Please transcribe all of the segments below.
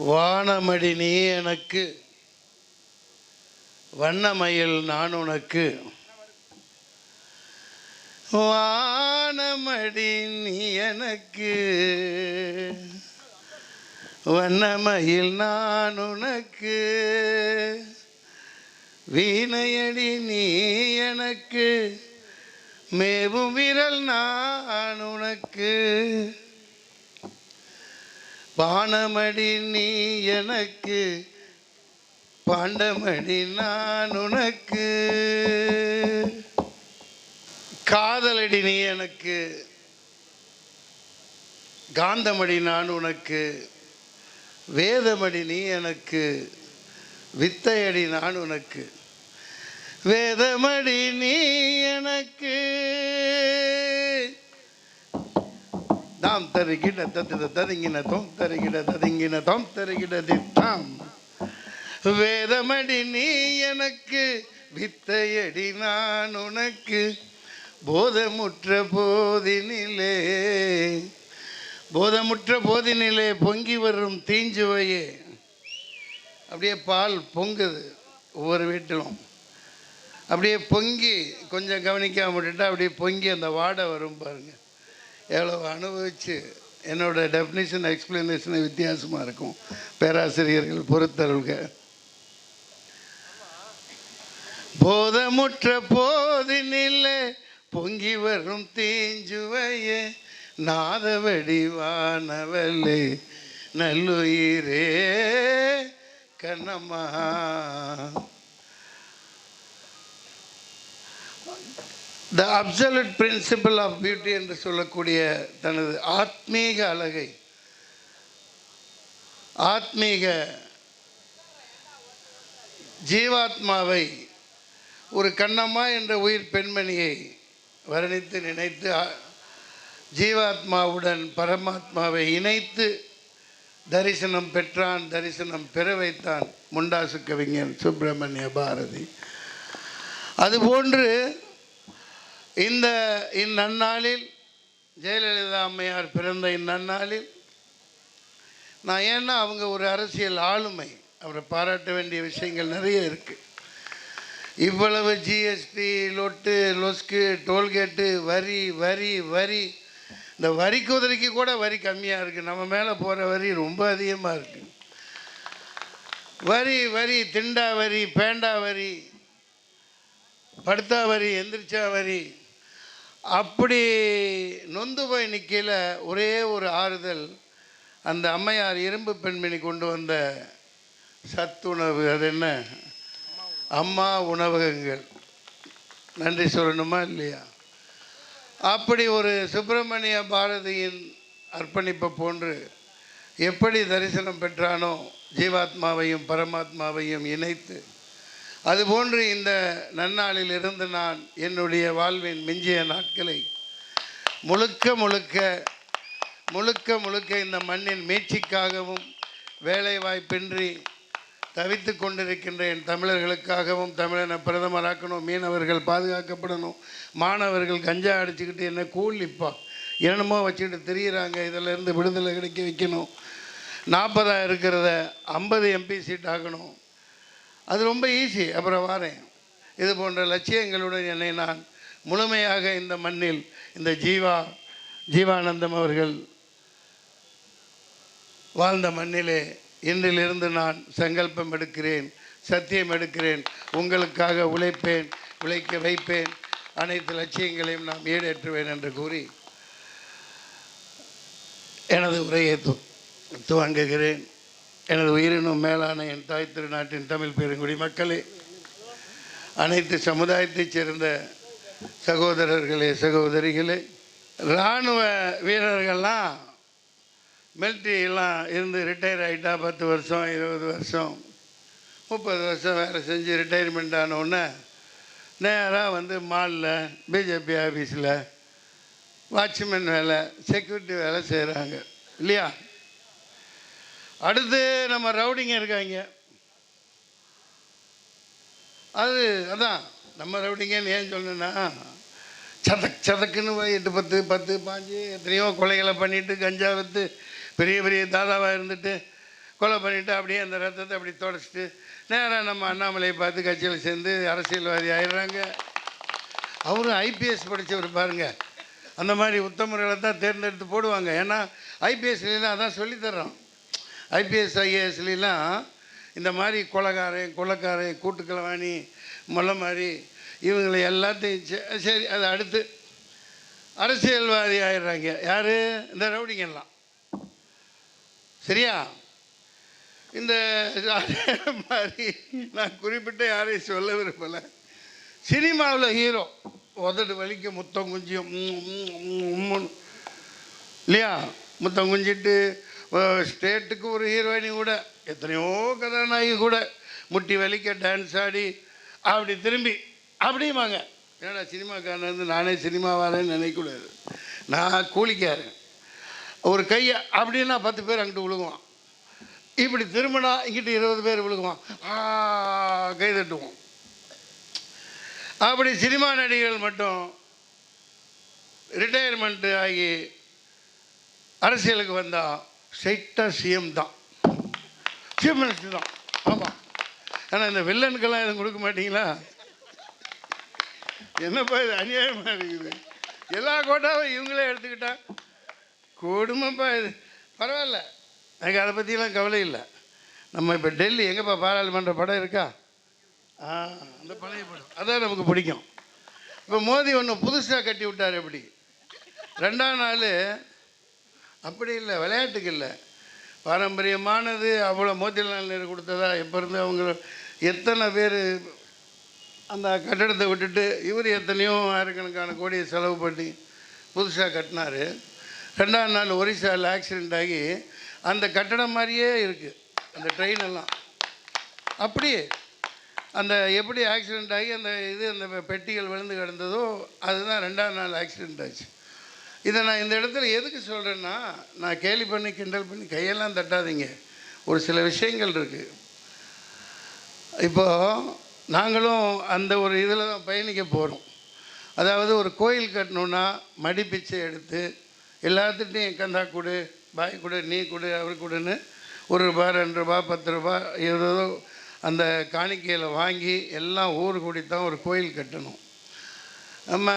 வானமடி நீ எனக்கு வண்ணமயில் நான் உனக்கு. வானமடி நீ எனக்கு வண்ணமயில் நான் உனக்கு. வீணையடி நீ எனக்கு மேவும் விரல் நான் உனக்கு. பானமடி நீ எனக்கு பாண்டமடி நான் உனக்கு. காதலடி நீ எனக்கு காந்தமடி நான் உனக்கு. வேதமடி நீ எனக்கு வித்தையடி நான் உனக்கு. வேதமடி நீ எனக்கு. தாம் தருகிட தத்து ததுங்கின தோம் தருகிட ததுங்கின தோம் தருகிட தித்தாம் வேதமடி நீ எனக்கு வித்தையடி நான் உனக்கு போதமுற்ற போதினிலே. போதமுற்ற போதினிலே பொங்கி வரும் தீஞ்சுவையே. அப்படியே பால் பொங்குது ஒவ்வொரு வீட்டிலும். அப்படியே பொங்கி கொஞ்சம் கவனிக்காம விட்டுட்டா அப்படியே பொங்கி அந்த வாடை வரும் பாருங்கள் எவ்வளோ அனுபவிச்சு என்னோட டெஃபினேஷன் எக்ஸ்பிளனேஷன் வித்தியாசமாக இருக்கும். பேராசிரியர்கள் பொறுத்தருள்க. போதமுற்ற போதினில்லை பொங்கி வரும் தீஞ்சுவையே நாத வடிவானவல்லே நல்லுயிரே Kannamma. The absolute principle of beauty என்று சொல்லக்கூடிய தனது ஆத்மீக அழகை ஆத்மீக ஜீவாத்மாவை ஒரு கண்ணம்மா என்ற உயிர் பெண்மணியை வர்ணித்து நினைத்து ஜீவாத்மாவுடன் பரமாத்மாவை இணைத்து தரிசனம் பெற்றான் தரிசனம் பெற வைத்தான் முண்டாசு கவிஞன் சுப்பிரமணிய பாரதி. அதுபோன்று இந்த இந்நன்னாளில் ஜெயலலிதா அம்மையார் பிறந்த இந்நன்னாளில் நான் ஏன்னா அவங்க ஒரு அரசியல் ஆளுமை. அவரை பாராட்ட வேண்டிய விஷயங்கள் நிறைய இருக்குது இவ்வளவு ஜிஎஸ்டி லொட்டு லொஸ்கு டோல்கேட்டு வரி வரி வரி. இந்த வரி குதிரைக்கு கூட வரி கம்மியாக இருக்குது நம்ம மேலே போகிற வரி ரொம்ப அதிகமாக இருக்குது வரி வரி திண்டா வரி பேண்டா வரி படுத்தா வரி எந்திரிச்சா வரி அப்படி நொந்து போய் நிற்கையில் ஒரே ஒரு ஆறுதல் அந்த அம்மையார் இரும்பு பெண்மணி கொண்டு வந்த சத்துணவு அது என்ன? அம்மா உணவகங்கள். நன்றி சொல்லணுமா இல்லையா? அப்படி ஒரு சுப்பிரமணிய பாரதியின் அர்ப்பணிப்பை போன்று எப்படி தரிசனம் பெற்றானோ ஜீவாத்மாவையும் பரமாத்மாவையும் இணைத்து அதுபோன்று இந்த நன்னாளில் இருந்து நான் என்னுடைய வாழ்வின் மிஞ்சிய நாட்களை முழுக்க முழுக்க முழுக்க முழுக்க இந்த மண்ணின் மீட்சிக்காகவும் வேலைவாய்ப்பின்றி தவித்து கொண்டிருக்கின்ற என் தமிழர்களுக்காகவும் தமிழனை பிரதமராக்கணும் மீனவர்கள் பாதுகாக்கப்படணும் மாணவர்கள் கஞ்சா அடிச்சுக்கிட்டு என்ன கூலிப்பா என்னமோ வச்சுக்கிட்டு திரியிறாங்க இதிலேருந்து விடுதலை கிடைக்க வைக்கணும். நாற்பதாக இருக்கிறத ஐம்பது எம்பி சீட் ஆகணும் அது ரொம்ப ஈஸி அப்புறம் வாரேன். இது போன்ற லட்சியங்களுடன் என்னை நான் முழுமையாக இந்த மண்ணில் இந்த ஜீவா ஜீவானந்தம் அவர்கள் வாழ்ந்த மண்ணிலே இன்றிலிருந்து நான் சங்கல்பம் எடுக்கிறேன் சத்தியம் எடுக்கிறேன் உங்களுக்காக உழைப்பேன் உழைக்க வைப்பேன் அனைத்து லட்சியங்களையும் நாம் ஈடேற்றுவேன் என்று கூறி எனது உரையை து துவங்குகிறேன். எனது உயிரினும் மேலான என் தாய் திருநாட்டின் தமிழ் பெருங்குடி மக்களே அனைத்து சமுதாயத்தைச் சேர்ந்த சகோதரர்களே சகோதரிகளே இராணுவ வீரர்கள்லாம் மிலிட்ரியெல்லாம் இருந்து ரிட்டையர் ஆகிட்டா பத்து வருஷம் இருபது வருஷம் முப்பது வருஷம் வேலை செஞ்சு ரிட்டையர்மெண்ட் ஆனவுடனே நேராக வந்து மாலில் பிஜேபி ஆஃபீஸில் வாட்ச்மேன் வேலை செக்யூரிட்டி வேலை செய்கிறாங்க இல்லையா? அடுத்து நம்ம ரவுடிங்க இருக்காங்க. அது அதான் நம்ம ரவுடிங்கன்னு ஏன் சொல்லணுன்னா சதக் சதக்குன்னு போய் எட்டு பத்து பத்து பாஞ்சு எத்தனையோ கொலைகளை பண்ணிவிட்டு கஞ்சா விற்று பெரிய பெரிய தாதாவாக இருந்துட்டு கொலை பண்ணிவிட்டு அப்படியே அந்த ரத்தத்தை அப்படி தொடச்சிட்டு நேராக நம்ம அண்ணாமலையை பார்த்து கட்சியில் சேர்ந்து அரசியல்வாதி ஆயிடுறாங்க. அவரும் ஐபிஎஸ் படித்தவர் பாருங்கள் அந்த மாதிரி உத்தமர்களை தான் தேர்ந்தெடுத்து போடுவாங்க. ஏன்னா ஐபிஎஸ்லாம் அதான் சொல்லித்தர்றோம் ஐபிஎஸ் ஐஏஎஸ்லாம் இந்த மாதிரி கொலகாரன் கொலக்காரன் கூட்டுக்கலவாணி முல்லை மாதிரி இவங்களை எல்லாத்தையும் சரி அது அடுத்து அரசியல்வாதி ஆயிடுறாங்க. யார்? இந்த ரவுடிங்கெல்லாம் சரியா? இந்த மாதிரி நான் குறிப்பிட்ட யாரையும் சொல்ல விரும்பலை. சினிமாவில் ஹீரோ. உதடு வலிக்க முத்தம் குஞ்சியும் இல்லையா? முத்தம் குஞ்சிட்டு ஸ்டேட்டுக்கு ஒரு ஹீரோயினி கூட எத்தனையோ கதாநாயகி கூட முட்டி வலிக்க டான்ஸ் ஆடி அப்படி திரும்பி அப்படியுமாங்க ஏன்னா சினிமாக்காரன் வந்து நானே சினிமா வரேன்னு நினைக்கக்கூடாது. நான் கூலிக்காரன். ஒரு கையை அப்படின்னா பத்து பேர் அங்கிட்டு விழுகுவான். இப்படி திரும்பினா இங்கிட்டு இருபது பேர் விழுகுவான். கை தட்டுவோம். அப்படி சினிமா நடிகர்கள் மட்டும் ரிட்டையர்மெண்ட்டு ஆகி அரசியலுக்கு வந்தால் ஸ்ட்ரைட்டாக சிஎம் தான். சீஃப் மினிஸ்டர் தான். ஆமாம் ஆனால் இந்த வில்லனுக்கெல்லாம் எதுவும் கொடுக்க மாட்டீங்களா? என்னப்பா இது அநியாயமாக இருக்குது. எல்லா கோட்டாவும் இவங்களே எடுத்துக்கிட்டா. கொடுமைப்பா இது. பரவாயில்ல. எனக்கு அதை பற்றிலாம் கவலை இல்லை. நம்ம இப்போ டெல்லி எங்கேப்பா பாராளுமன்ற படம் இருக்கா? ஆ அந்த பழைய படம். அதான் நமக்கு பிடிக்கும். இப்போ மோதி ஒன்று புதுசாக கட்டி விட்டார் எப்படி? ரெண்டாம் நாள் அப்படி இல்லை விளையாட்டுக்கு இல்லை. பாரம்பரியமானது அவ்வளோ மோதிலால் நேரு கொடுத்ததா? எப்போ இருந்து அவங்க எத்தனை பேர் அந்த கட்டடத்தை விட்டுட்டு இவர் எத்தனையோ ஆயிரக்கணக்கான கோடியை செலவு பண்ணி புதுசாக கட்டினார். ரெண்டாம் நாள் ஒரிசாவில் ஆக்சிடெண்ட் ஆகி அந்த கட்டடம் மாதிரியே இருக்குது அந்த ட்ரெயின் எல்லாம். அப்படியே அந்த எப்படி ஆக்சிடெண்ட் ஆகி அந்த இது அந்த பெட்டிகள் விழுந்து கிடந்ததோ அதுதான் ரெண்டாம் நாள் ஆக்சிடெண்ட் ஆச்சு. இதை நான் இந்த இடத்துல எதுக்கு சொல்கிறேன்னா நான் கேலி பண்ணி கிண்டல் பண்ணி கையெல்லாம் தட்டாதீங்க. ஒரு சில விஷயங்கள் இருக்குது இப்போ நாங்களும் அந்த ஒரு இதில் தான் பயணிக்க போகிறோம் அதாவது ஒரு கோயில் கட்டணுன்னா மடி பிச்சை எடுத்து எல்லாத்துட்டையும் கந்தா கொடு பாய் கொடு நீ கொடு அவர் கொடுன்னு ஒரு ரூபா ரெண்டு ரூபா பத்து ரூபா ஏதோ அந்த காணிக்கையில் வாங்கி எல்லாம் ஊர் கூடி தான் ஒரு கோயில் கட்டணும். நம்ம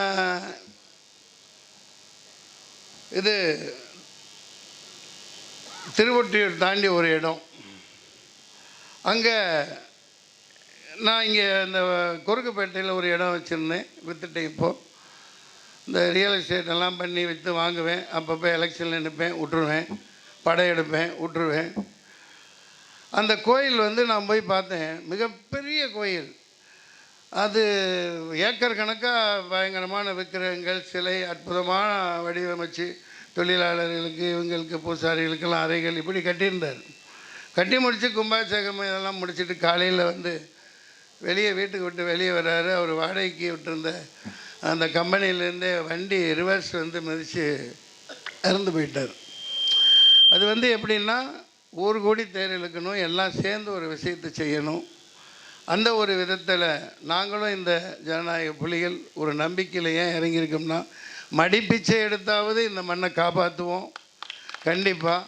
இது திருவொற்றியூர் தாண்டி ஒரு இடம். அங்கே நான் இங்கே இந்த குறுக்குப்பேட்டையில் ஒரு இடம் வச்சுருந்தேன் விற்றுட்டேன் இப்போது இந்த ரியல் எஸ்டேட் எல்லாம் பண்ணி விற்று வாங்குவேன். அப்பப்போ எலெக்ஷனில் நிற்பேன் விட்டுருவேன். படையெடுப்பேன் விட்டுருவேன். அந்த கோயில் வந்து நான் போய் பார்த்தேன். மிகப்பெரிய கோயில். அது ஏக்கர் கணக்காக பயங்கரமான விக்கிரகங்கள் சிலை அற்புதமான வடிவமைச்சு தொழிலாளர்களுக்கு இவங்களுக்கு பூசாரிகளுக்கெல்லாம் அறைகள் இப்படி கட்டியிருந்தார். கட்டி முடித்து கும்பாபிஷேகம் இதெல்லாம் முடிச்சுட்டு காலையில் வந்து வெளியே வீட்டுக்கு விட்டு வெளியே வர்றாரு. அவர் வாடகைக்கு விட்டுருந்த அந்த கம்பெனிலேருந்தே வண்டி ரிவர்ஸ் வந்து மிதித்து இறந்து போயிட்டார். அது வந்து எப்படின்னா ஊர் கூடி தேர் இழுக்கணும் எல்லாம் சேர்ந்து ஒரு விஷயத்தை செய்யணும். அந்த ஒரு விதத்தில் நாங்களும் இந்த ஜனநாயக புலிகள் ஒரு நம்பிக்கையில் ஏன் இறங்கியிருக்கோம்னா மடிப்பிச்சை எடுத்தாவது இந்த மண்ணை காப்பாற்றுவோம் கண்டிப்பாக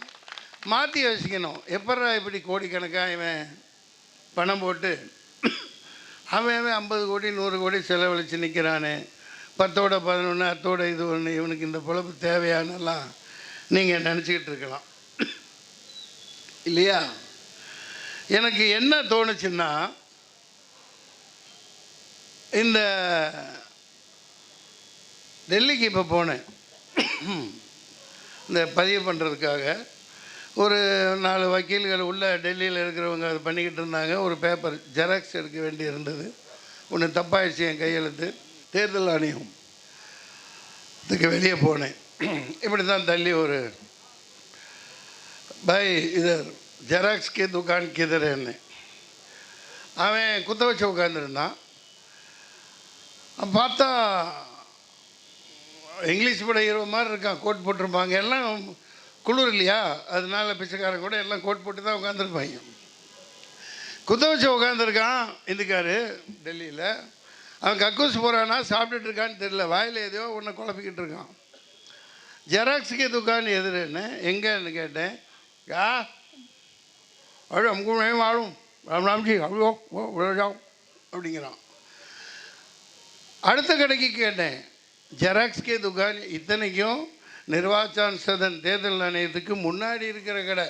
மாற்றி யோசிக்கணும். எப்பட்றா இப்படி கோடிக்கணக்காக இவன் பணம் போட்டு அவன் அவன் ஐம்பது கோடி நூறு கோடி செலவழித்து நிற்கிறானே பத்தோட பதினொன்று அத்தோட இது ஒன்று இவனுக்கு இந்த பொழப்பு தேவையானலாம் நீங்கள் நினச்சிக்கிட்டு இருக்கலாம். இல்லையா? எனக்கு என்ன தோணுச்சுன்னா இந்த டெல்லிக்கு இப்போ போனேன். இந்த பதிவு பண்ணுறதுக்காக ஒரு நாலு வக்கீல்கள் உள்ள டெல்லியில் இருக்கிறவங்க அது பண்ணிக்கிட்டு இருந்தாங்க. ஒரு பேப்பர் ஜெராக்ஸ் எடுக்க வேண்டி இருந்தது. ஒன்று தப்பாயிடுச்சு என் கையெழுத்து. தேர்தல் ஆணையம். இதுக்கு வெளியே போனேன். இப்படி தான் தள்ளி ஒரு பாய் இதர் ஜெராக்ஸ் கே துக்கான் கிதர் என்ன அவன் குத்த வச்சு உட்காந்துருந்தான் பார்த்தா இங்கிலீஷ் பட ஹீரோ மாதிரி இருக்கான் கோட் போட்டிருப்பாங்க. எல்லாம் குளிர் இல்லையா? அதனால பிச்சைக்காரன் கூட எல்லாம் கோட் போட்டு தான் உட்காந்துருப்பாங்க. குத்த வச்சு உட்காந்துருக்கான் இந்துக்காரு டெல்லியில். அவன் கக்கூஸ் போகிறானா சாப்பிட்டுட்டு இருக்கான்னு தெரியல. வாயில் எதையோ ஒன்று குழப்பிக்கிட்டு இருக்கான். ஜெராக்ஸுக்கு துக்கான்னு எதிரேன்னு எங்கேன்னு கேட்டேன். யா அழு அமுக்கு வாழும். ராம் ராம்ஜி அவ்வளோ அப்படிங்கிறான். அடுத்த கடைக்கு கேட்டேன். ஜெராக்ஸ்கே துகான் இத்தனைக்கும் நிர்வாச்சான் சதன் தேர்தல் ஆணையத்துக்கு முன்னாடி இருக்கிற கடை.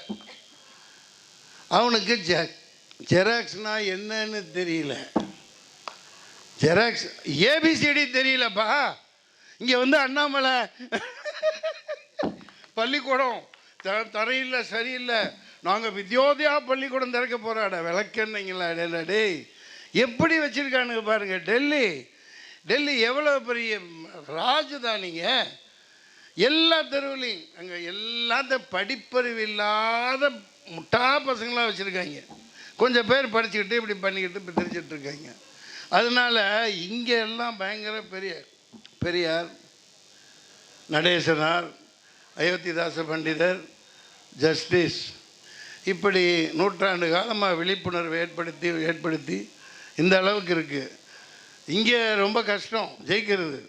அவனுக்கு ஜெ ஜெராக்ஸ்னா என்னன்னு தெரியல. ஜெராக்ஸ் ஏபிசிடி தெரியலப்பா. இங்கே வந்து அண்ணாமலை. பள்ளிக்கூடம். த தரையில்லை சரியில்லை. நாங்கள் வித்யோதயா பள்ளிக்கூடம் திறக்க போகிறாட விளக்கன்னீங்களா டேல டேய் எப்படி வச்சுருக்கானுங்க பாருங்க டெல்லி. டெல்லி எவ்வளோ பெரிய ராஜதானிங்க? எல்லா தெருவுலையும் அங்கே எல்லாத்த படிப்பறிவு இல்லாத முட்டா பசங்களாக வச்சுருக்காங்க. கொஞ்சம் பேர் படிச்சுக்கிட்டு இப்படி பண்ணிக்கிட்டு இப்போ தெரிஞ்சிட்டு இருக்காங்க. அதனால் இங்கே எல்லாம் பயங்கர பெரிய பெரியார் நடேசனார் அயோத்திதாச பண்டிதர் ஜஸ்டிஸ். இப்படி நூற்றாண்டு காலமாக விழிப்புணர்வு ஏற்படுத்தி ஏற்படுத்தி இந்த அளவுக்கு இருக்குது இங்கே ரொம்ப கஷ்டம் ஜெயிக்கிறது.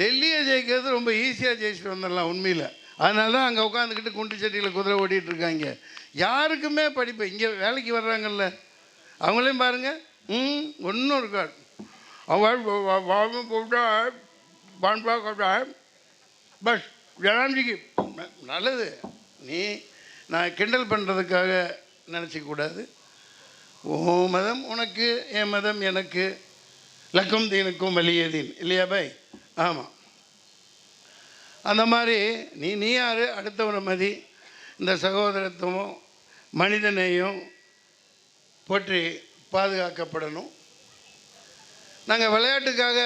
டெல்லியை ஜெயிக்கிறது ரொம்ப ஈஸியாக ஜெயிச்சுட்டு வந்துடலாம் உண்மையில். அதனால தான் அங்கே உட்காந்துக்கிட்டு குண்டு செட்டியில் குதிரை ஓட்டிகிட்டு இருக்காங்க. யாருக்குமே படிப்பு இங்கே வேலைக்கு வர்றாங்கல்ல. அவங்களையும் பாருங்கள் ம் ஒன்றும் இருக்காது. அவங்க போட்டா பான்பா கொட்டா பஸ் ஜனாதிக்கு நல்லது. நீ நான் கிண்டல் பண்ணுறதுக்காக நினச்சிக்கூடாது ஓ மதம் உனக்கு என் மதம் எனக்கு. லக்கும் தீனுக்கும் வலியதீன் இல்லையா பாய்? ஆமாம் அந்த மாதிரி நீ நீ யார்? அடுத்தவனை மதி இந்த சகோதரத்துவம் மனிதனையும் போற்றி பாதுகாக்கப்படணும். நாங்கள் விளையாட்டுக்காக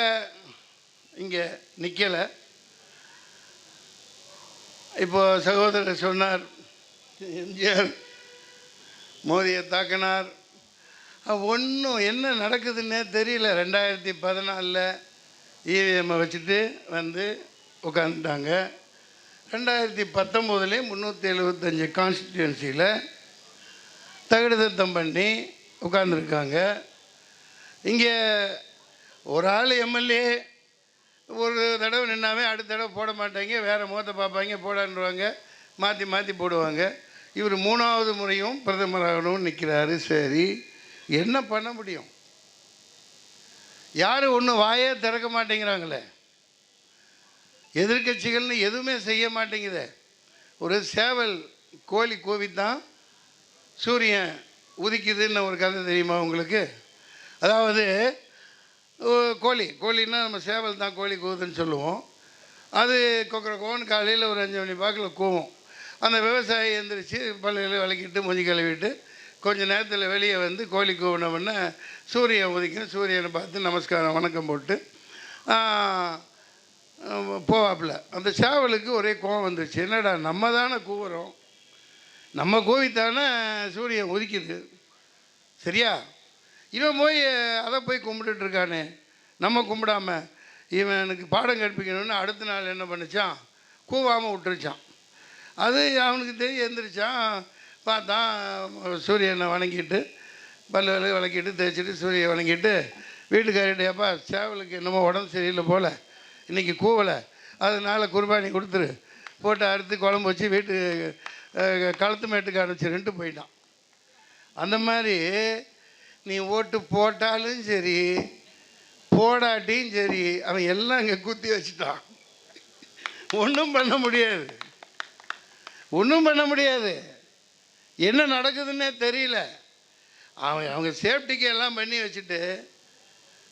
இங்கே நிற்கலை இப்போது சகோதரர் சொன்னார் எம்ஜிஆர் மோதியை தாக்கினார். ஒன்றும் என்ன நடக்குதுன்னே தெரியல. ரெண்டாயிரத்தி பதினாலில் இவிஎம்மை வச்சுட்டு வந்து உட்காந்துட்டாங்க ரெண்டாயிரத்தி பத்தொம்போதுலேயும் முந்நூற்றி எழுபத்தஞ்சி கான்ஸ்டிடியூன்சியில் தகுடு திருத்தம் பண்ணி உட்காந்துருக்காங்க இங்கே ஒரு ஆள் எம்எல்ஏ ஒரு தடவை நின்னாவே அடுத்த தடவை போட மாட்டாங்க. வேறு முகத்தை பார்ப்பாங்க போடான்றுவாங்க மாற்றி மாற்றி போடுவாங்க. இவர் மூணாவது முறையும் பிரதமராகணும்னு நிற்கிறாரு சரி. என்ன பண்ண முடியும்? யாரும் ஒன்றும் வாயே திறக்க மாட்டேங்கிறாங்களே? எதிர்க்கட்சிகள்னு எதுவுமே செய்ய மாட்டேங்குதே. ஒரு சேவல் கோழி கோவித்தான் சூரியன் உதிக்குதுன்னு ஒரு கதை தெரியுமா உங்களுக்கு? அதாவது கோழி. கோழின்னா நம்ம சேவல் தான் கோழி கூவுதுன்னு சொல்லுவோம். அது கொக்கர கோன் காலையில் ஒரு அஞ்சு மணி பாக்கில் கூவும். அந்த விவசாயி எந்திரிச்சு பள்ளியில் விளக்கிட்டு மொஞ்சி கழுவிட்டு கொஞ்ச நேரத்தில் வெளியே வந்து கோழி கூவினவுடனே சூரியன் உதிக்கும் சூரியனை பார்த்து நமஸ்காரம் வணக்கம் போட்டு போவாப்பில் போவாப்புல. அந்த சேவலுக்கு ஒரே கோவம் வந்துச்சு என்னடா நம்ம தானே கூவுறோம். நம்ம கோவித்தானே சூரியன் உதிக்குது. சரியா? இவன் போய் அதை போய் கும்பிட்டுட்டு இருக்கானே. நம்ம கும்பிடாம இவன் எனக்கு பாடம் கற்பிக்கணும்னு அடுத்த நாள் என்ன பண்ணுச்சான்? கூவாமல் விட்டுருச்சான். அது அவனுக்கு தெரிய எந்திரிச்சான். பார்த்தான் சூரியனை வணங்கிட்டு பல்லு வலு விளக்கிட்டு தேய்ச்சிட்டு சூரியனை வணங்கிட்டு வீட்டுக்காரிட்ட சேவலுக்கு என்னமோ உடம்பு சரியில்லை போல இன்றைக்கி கூவலை. அதனால் குர்பானி கொடுத்துரு. போட்டு அறுத்து குழம்பு வச்சு வீட்டு கழுத்து களத்து மேட்டுக்கு அனுப்பிச்சிருன்ட்டு போயிட்டான். அந்த மாதிரி நீ ஓட்டு போட்டாலும் சரி போடாட்டியும் சரி அவன் எல்லாம் இங்கே குத்தி வச்சுட்டான். ஒன்றும் பண்ண முடியாது. ஒன்றும் பண்ண முடியாது. என்ன நடக்குதுன்னே தெரியல. அவன் அவங்க சேஃப்டிக்கு எல்லாம் பண்ணி வச்சுட்டு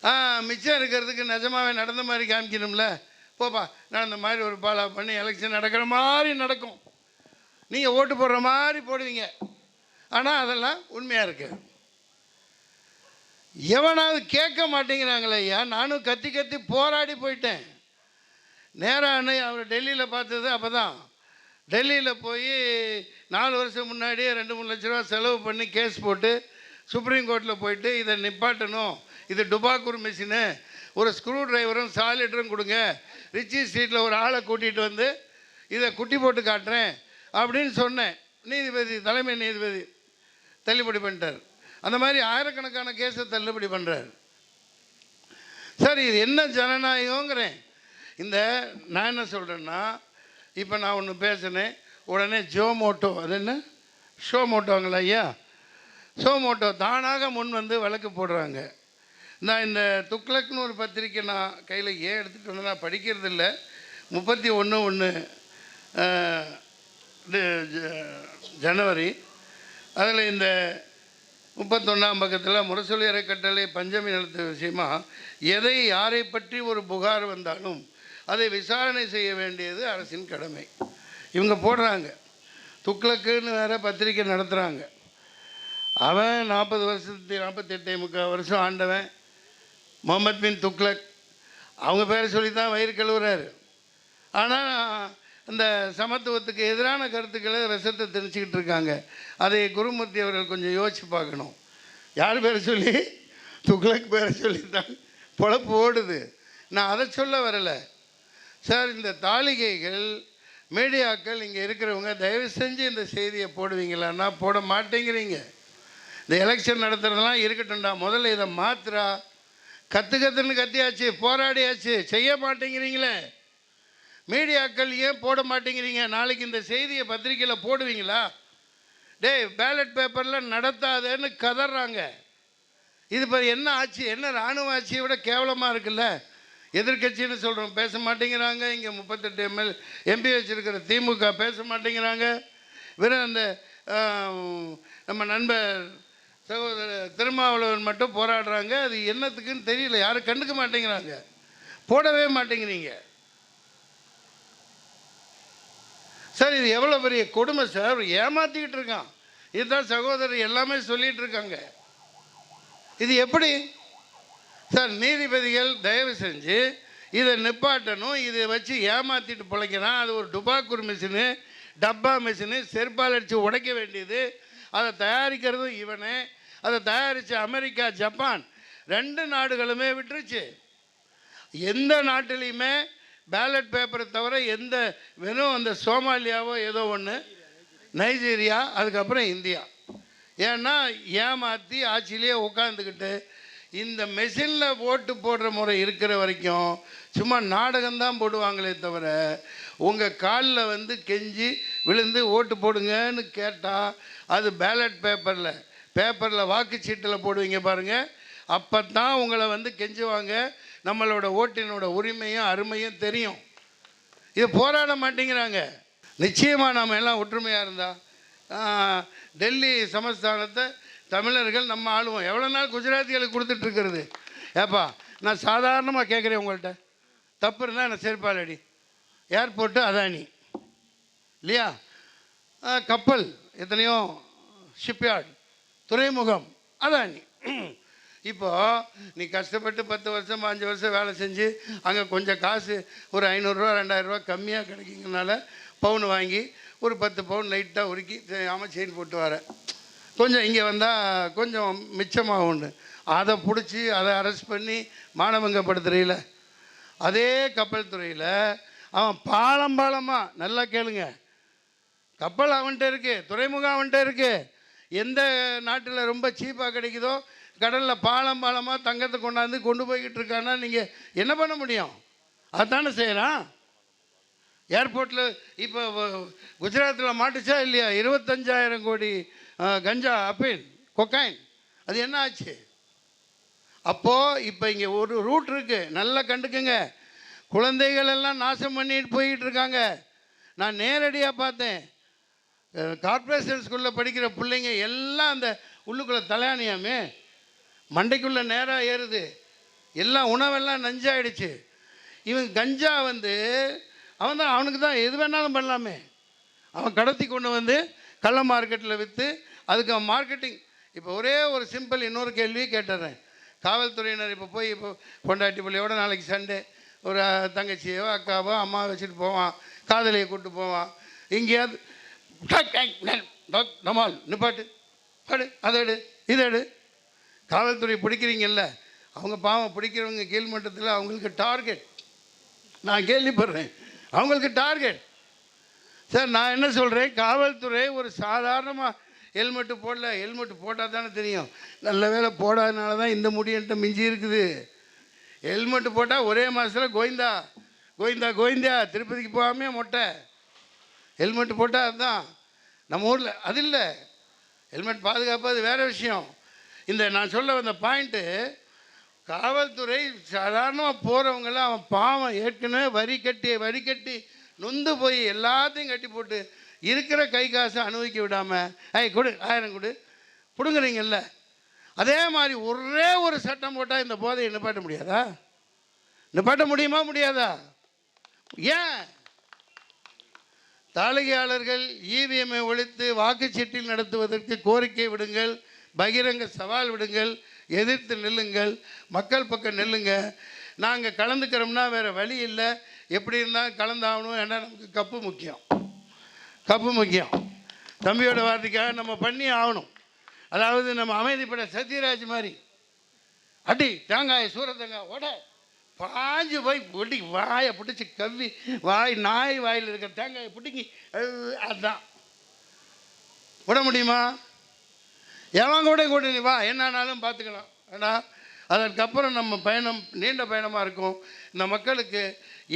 ஆ மிச்சம் இருக்கிறதுக்கு நிஜமாவே நடந்த மாதிரி காமிக்கணும்ல. போப்பா நடந்த மாதிரி ஒரு பாலா பண்ணி எலெக்ஷன் நடக்கிற மாதிரி நடக்கும். நீங்கள் ஓட்டு போடுற மாதிரி போடுவீங்க. ஆனால் அதெல்லாம் உண்மையாக இருக்குது எவனாவது கேட்க மாட்டேங்கிறாங்களே ஐயா. நானும் கத்தி கத்தி போராடி போயிட்டேன். நேராக அன்னை அவர் டெல்லியில் பார்த்தது அப்போ தான் டெல்லியில் போய் நாலு வருஷம் முன்னாடியே ரெண்டு மூணு லட்ச ரூபா செலவு பண்ணி கேஸ் போட்டு சுப்ரீம் கோர்ட்டில் போயிட்டு இதை நிப்பாட்டணும். இது டுபாக்கூர் மிஷினு. ஒரு ஸ்க்ரூ டிரைவரும் சாலிடரும் கொடுங்க. ரிச்சி ஸ்ட்ரீட்டில் ஒரு ஆளை கூட்டிகிட்டு வந்து இதை குட்டி போட்டு காட்டுறேன் அப்படின்னு சொன்னேன். நீதிபதி தலைமை நீதிபதி தள்ளுபடி பண்ணிட்டார். அந்த மாதிரி ஆயிரக்கணக்கான கேஸை தள்ளுபடி பண்ணுறாரு சார் இது என்ன ஜனநாயகங்கிறேன் இந்த நான் என்ன சொல்கிறேன்னா இப்போ நான் ஒன்று பேசினேன் உடனே ஜோ மோட்டோ அது என்ன? ஷோ மோட்டோங்களா ஐயா? சோமோட்டோ தானாக முன் வந்து வழக்கு போடுறாங்க. நான் இந்த துக்ளக்னு ஒரு பத்திரிக்கை நான் கையில் ஏன் எடுத்துகிட்டு வந்து நான் படிக்கிறது இல்லை முப்பத்தி ஒன்று ஒன்று ஜனவரி. அதில் இந்த முப்பத்தொன்னாம் பக்கத்தில் முரசொலி அறக்கட்டளை பஞ்சமி நடத்த விஷயமா எதை யாரை பற்றி ஒரு புகார் வந்தாலும் அதை விசாரணை செய்ய வேண்டியது அரசின் கடமை. இவங்க போடுறாங்க. துக்ளக்குன்னு வேறு பத்திரிக்கை நடத்துகிறாங்க அவன் நாற்பது வருஷத்து நாற்பத்தெட்டே முக்கால் வருஷம் ஆண்டவன் முகமது பின் துக்ளக். அவங்க பேரை சொல்லி தான் வயிறு கழுவுறாரு. ஆனால் இந்த சமத்துவத்துக்கு எதிரான கருத்துக்களை விஷத்தை திணிச்சிக்கிட்டு இருக்காங்க. அதை குருமூர்த்தி அவர்கள் கொஞ்சம் யோசிச்சு பார்க்கணும். யார் பேரை சொல்லி? துக்ளக் பேரை சொல்லி தான் பொழப்பு ஓடுது. நான் அதை சொல்ல வரலை. சார் இந்த தாளிகைகள் மீடியாக்கள் இங்கே இருக்கிறவங்க தயவு செஞ்சு இந்த செய்தியை போடுவீங்களான்னா போட மாட்டேங்கிறீங்க. இந்த எலெக்ஷன் நடத்துகிறதெல்லாம் இருக்கட்டும்டா. முதல்ல இதை மாத்திரா கற்று கத்துன்னு கத்தியாச்சு போராடியாச்சு செய்ய மாட்டேங்கிறீங்களே. மீடியாக்கள் ஏன் போட மாட்டேங்கிறீங்க? நாளைக்கு இந்த செய்தியை பத்திரிக்கையில் போடுவீங்களா? டேய் பேலட் பேப்பரில் நடத்தாதேன்னு கதறாங்க. இது இப்போ என்ன ஆட்சி? என்ன இராணுவ ஆட்சியை விட கேவலமாக இருக்குல்ல? எதிர்க்கட்சின்னு சொல்கிறோம் பேச மாட்டேங்கிறாங்க. இங்கே முப்பத்தெட்டு எம்எல் எம்பி வச்சிருக்கிற திமுக பேச மாட்டேங்கிறாங்க. வெறும் அந்த நம்ம நண்பர் சகோதரர் திருமாவளவன் மட்டும் போராடுறாங்க. அது என்னத்துக்குன்னு தெரியல. யாரும் கண்டுக்க மாட்டேங்கிறாங்க. போடவே மாட்டேங்கிறீங்க. சார் இது எவ்வளோ பெரிய கொடுமை சார்? ஏமாற்றிக்கிட்டு இருக்கான். இதுதான் சகோதரர் எல்லாமே சொல்லிகிட்டு இருக்காங்க. இது எப்படி? சார் நீதிபதிகள் தயவு செஞ்சு இதை நிப்பாட்டணும் இதை வச்சு ஏமாற்றிட்டு பிழைக்கிறான் அது ஒரு டுபாக்கூர் மிஷினு டப்பா மிஷினு செருப்பால் அடித்து உடைக்க வேண்டியது. அதை தயாரிக்கிறதும் இவனே. அதை தயாரித்த அமெரிக்கா ஜப்பான் ரெண்டு நாடுகளுமே விட்டுருச்சு. எந்த நாட்டிலையுமே பேலட் பேப்பரை தவிர எந்த வெறும் அந்த சோமாலியாவோ ஏதோ ஒன்று நைஜீரியா அதுக்கப்புறம் இந்தியா. ஏன்னா ஏமாற்றி ஆட்சியிலேயே உட்காந்துக்கிட்டு இந்த மெஷினில் ஓட்டு போடுற முறை இருக்கிற வரைக்கும் சும்மா நாடகம்தான் போடுவாங்களே தவிர உங்கள் காலில் வந்து கெஞ்சி விழுந்து ஓட்டு போடுங்கன்னு கேட்டால் அது பேலட் பேப்பரில் பேப்பரில் வாக்குச்சீட்டில் போடுவீங்க பாருங்கள் அப்போ தான் உங்களை வந்து கெஞ்சுவாங்க. நம்மளோட ஓட்டினோட உரிமையும் அருமையும் தெரியும். இது போராட மாட்டேங்கிறாங்க. நிச்சயமாக நாம் எல்லாம் ஒற்றுமையாக இருந்தால் டெல்லி சமஸ்தானத்தை தமிழர்கள் நம்ம ஆளுவோம். எவ்வளோ நாள் குஜராத்திகளுக்கு கொடுத்துட்ருக்கிறது? ஏப்பா நான் சாதாரணமாக கேட்குறேன் உங்கள்கிட்ட தப்பு இருந்தால் என்ன செருப்பாலடி. ஏர்போர்ட்டு அதானி இல்லையா? கப்பல் எத்தனையோ ஷிப்யார்டு துறைமுகம் அதானி இப்போது நீ கஷ்டப்பட்டு பத்து வருஷம் அஞ்சு வருஷம் வேலை செஞ்சு அங்கே கொஞ்சம் காசு ஒரு ஐநூறுரூவா ரெண்டாயிரரூவா கம்மியாக கிடைக்குங்கனால பவுன் வாங்கி ஒரு பத்து பவுன் லைட்டாக உருக்கி ஆமாம் செயின் போட்டு வரேன் கொஞ்சம் இங்கே வந்தால் கொஞ்சம் மிச்சமாக உண்டு அதை பிடிச்சி அதை அரெஸ்ட் பண்ணி மானபங்கப்படுத்துறையில் அதே கப்பல் துறையில் அவன் பாலம் பாலமாக நல்லா கேளுங்க. கப்பல் அவன்கிட்ட இருக்கு துறைமுகம் அவன்கிட்ட இருக்கு. எந்த நாட்டில் ரொம்ப சீப்பாக கிடைக்குதோ கடலில் பாலம் பாலமாக தங்கத்தை கொண்டாந்து கொண்டு போய்கிட்டு இருக்கான்னா நீங்கள் என்ன பண்ண முடியும்? அதானே செய்கிறான் ஏர்போர்ட்டில் இப்போ குஜராத்தில் மாட்டுச்சா இல்லையா? இருபத்தஞ்சாயிரம் கோடி கஞ்சா அப்பின் கொக்கைன். அது என்ன ஆச்சு அப்போது இப்போ இங்கே ஒரு ரூட் இருக்குது நல்லா கண்டுக்குங்க. குழந்தைகள் எல்லாம் நாசம் பண்ணிட்டு போய்கிட்டு இருக்காங்க. நான் நேரடியாக பார்த்தேன். கார்ப்பரேஷன் ஸ்கூலில் படிக்கிற பிள்ளைங்க எல்லாம் அந்த உள்ளுக்குள்ளே தலையாணியாமே. மண்டைக்குள்ளே நேராக ஏறுது. எல்லாம் உணவெல்லாம் நஞ்சாயிடுச்சு. இவன் கஞ்சா வந்து அவன் தான் அவனுக்கு தான் எது வேணாலும் பண்ணலாமே. அவன் கடத்தி கொண்டு வந்து கள்ள மார்க்கெட்டில் விற்று அதுக்கு மார்க்கெட்டிங் இப்போ ஒரே ஒரு சிம்பிள் இன்னொரு கேள்வி கேட்டுடுறேன் காவல்துறையினர் இப்போ போய் இப்போ பொண்டாட்டி பிள்ளையோட நாளைக்கு சண்டே. ஒரு தங்கச்சியோ அக்காவோ அம்மாவை வச்சுட்டு போவான். காதலியை கூப்பிட்டு போவான். எங்கேயாவது நம்மால் டமால். நிப்பாட்டு பாடு அதை எடு இதை எடு. காவல்துறை பிடிக்கிறீங்கல்ல அவங்க பாவம் பிடிக்கிறவங்க கீழ்மட்டத்தில் அவங்களுக்கு டார்கெட் நான் கேள்விப்படுறேன். அவங்களுக்கு டார்கெட் சார் நான் என்ன சொல்கிறேன் காவல்துறை ஒரு சாதாரணமாக ஹெல்மெட்டு போடல ஹெல்மெட்டு போட்டால் தானே தெரியும். நல்ல வேலை போடாதனால தான் இந்த முடியன்ட்ட மிஞ்சி இருக்குது. ஹெல்மெட்டு போட்டால் ஒரே மாதத்தில் கோவிந்தா கோவிந்தா கோவிந்தா திருப்பதிக்கு போகாமே மொட்டை. ஹெல்மெட்டு போட்டால் அதுதான் நம்ம ஊரில் அது இல்லை. ஹெல்மெட் பாதுகாப்பு அது வேறு விஷயம். இந்த நான் சொல்ல வந்த பாயிண்ட்டு காவல்துறை சாதாரணமாக போகிறவங்கெல்லாம் அவன் பாவம் ஏற்கனவே வரி கட்டி வரி கட்டி நொந்து போய் எல்லாத்தையும் கட்டி போட்டு இருக்கிற கை காசை அனுபவிக்க விடாமல் ஐய் கொடு ஆயிரம் கொடு. பிடுங்குறீங்கல்ல. அதே மாதிரி ஒரே ஒரு சட்டம் போட்டால் இந்த போதையை நிப்பாட்ட முடியாதா? நிப்பாட்ட முடியுமா முடியாதா? ஏன்? தாளிகையாளர்கள் இவிஎம்ஐ ஒழித்து வாக்குச்சீட்டில் நடத்துவதற்கு கோரிக்கை விடுங்கள் பகிரங்க சவால் விடுங்கள் எதிர்த்து நில்லுங்கள் மக்கள் பக்கம் நில்லுங்க. நாங்கள் கலந்துக்கிறோம்னா வேறு வழி இல்லை. எப்படி இருந்தால் கலந்தாகணும். ஏன்னா நமக்கு கப்பு முக்கியம். கப்பு முக்கியம். தம்பியோட வார்த்தைக்காக நம்ம பண்ணி ஆகணும். அதாவது நம்ம அமைதிப்பட சத்யராஜ் மாதிரி. அடி தேங்காய் சூரத்தேங்காய் உட பாஞ்சு போய் ஒட்டி வாயை பிடிச்சி கவ்வி வாய் நாய் வாயில் இருக்கிற தேங்காயை பிடிங்கி அதுதான் அதான். விட முடியுமா? எவன் கூட கூட நீ வா என்னானாலும் பார்த்துக்கலாம் ஏன்னா அதற்கப்புறம் நம்ம பயணம் நீண்ட பயணமாக இருக்கும். இந்த மக்களுக்கு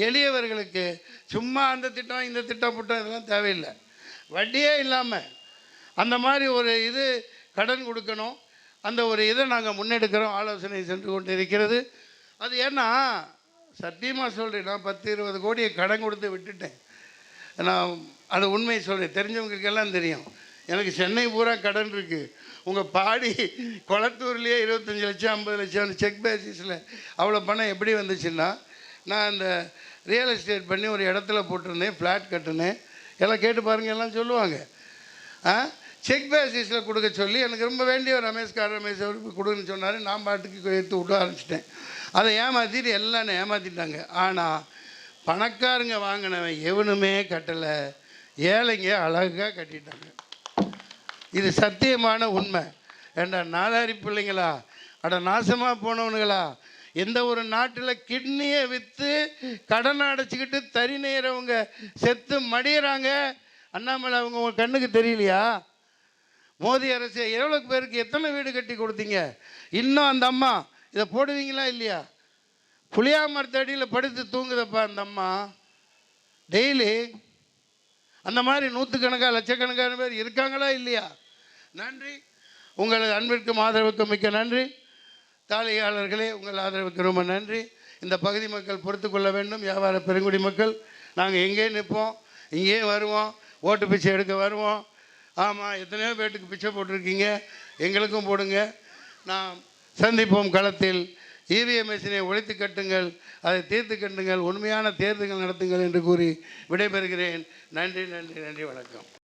எளியவர்களுக்கு சும்மா அந்த திட்டம் இந்த திட்டம் புட்டம் இதெல்லாம் தேவையில்லை. வட்டியே இல்லாமல் அந்த மாதிரி ஒரு இது கடன் கொடுக்கணும். அந்த ஒரு இதை நாங்கள் முன்னெடுக்கிறோம். ஆலோசனை சென்று கொண்டு இருக்கிறது அது ஏன்னா சத்தியமாக சொல்கிறேன் நான் பத்து இருபது கோடியை கடன் கொடுத்து விட்டுட்டேன். நான் அது உண்மை சொல்கிறேன் தெரிஞ்சவங்களுக்கெல்லாம் தெரியும். எனக்கு சென்னை பூரா கடன் இருக்குது உங்கள் பாடி குளத்தூர்லேயே இருபத்தஞ்சி லட்சம் ஐம்பது லட்சம் செக் பேசிஸில் அவ்வளோ பணம் எப்படி வந்துச்சுன்னா நான் இந்த ரியல் எஸ்டேட் பண்ணி ஒரு இடத்துல போட்டிருந்தேன் ஃப்ளாட் கட்டினேன். எல்லாம் கேட்டு பாருங்க எல்லாம் சொல்லுவாங்க. ஆ? செக் பேசிஸில் கொடுக்க சொல்லி எனக்கு ரொம்ப வேண்டிய ஒரு ரமேஷ்கார் ரமேஷ் அவருக்கு கொடுன்னு சொன்னார். நான் பாட்டுக்கு எடுத்து விட ஆரம்பிச்சிட்டேன். அதை ஏமாற்றிட்டு எல்லாம் ஏமாற்றிட்டாங்க ஆனால் பணக்காரங்க வாங்கினவன் எவனுமே கட்டலை. ஏழைங்க அழகாக கட்டிட்டாங்க. இது சத்தியமான உண்மை. ஏண்டா நாதாரி பிள்ளைங்களா? அட நாசமாக போனவனுங்களா? எந்த ஒரு நாட்டில் கிட்னியை விற்று கடனை அடைச்சிக்கிட்டு தறி நெய்கிறவங்க செத்து மடியிறாங்க? அண்ணாமலை அவங்க உங்கள் கண்ணுக்கு தெரியலையா? மோதி அரசு எவ்வளோ பேருக்கு எத்தனை வீடு கட்டி கொடுத்தீங்க? இன்னும் அந்த அம்மா இதை போடுவீங்களா இல்லையா? புளியா மரத்தடியில் படுத்து தூங்குதப்பா அந்த அம்மா. டெய்லி அந்த மாதிரி நூற்றுக்கணக்காக லட்சக்கணக்கான பேர் இருக்காங்களா இல்லையா? நன்றி. உங்களது அன்பிற்கும் ஆதரவுக்கும் மிக்க நன்றி. தாளிகையாளர்களே உங்கள் ஆதரவுக்கு ரொம்ப நன்றி. இந்த பகுதி மக்கள் பொறுத்து கொள்ள வேண்டும். வியாபார பெருங்குடி மக்கள் நாங்கள் எங்கே நிற்போம்? இங்கேயே வருவோம். ஓட்டு பிச்சை எடுக்க வருவோம். ஆமாம் எத்தனையோ பேட்டுக்கு பிச்சை போட்டிருக்கீங்க. எங்களுக்கும் போடுங்க. நாம் சந்திப்போம் களத்தில். இவிஎம் மிஷினை ஒழித்து கட்டுங்கள். அதை தீர்த்து கட்டுங்கள். உண்மையான தேர்தல்கள் நடத்துங்கள் என்று கூறி விடைபெறுகிறேன். நன்றி நன்றி நன்றி. வணக்கம்.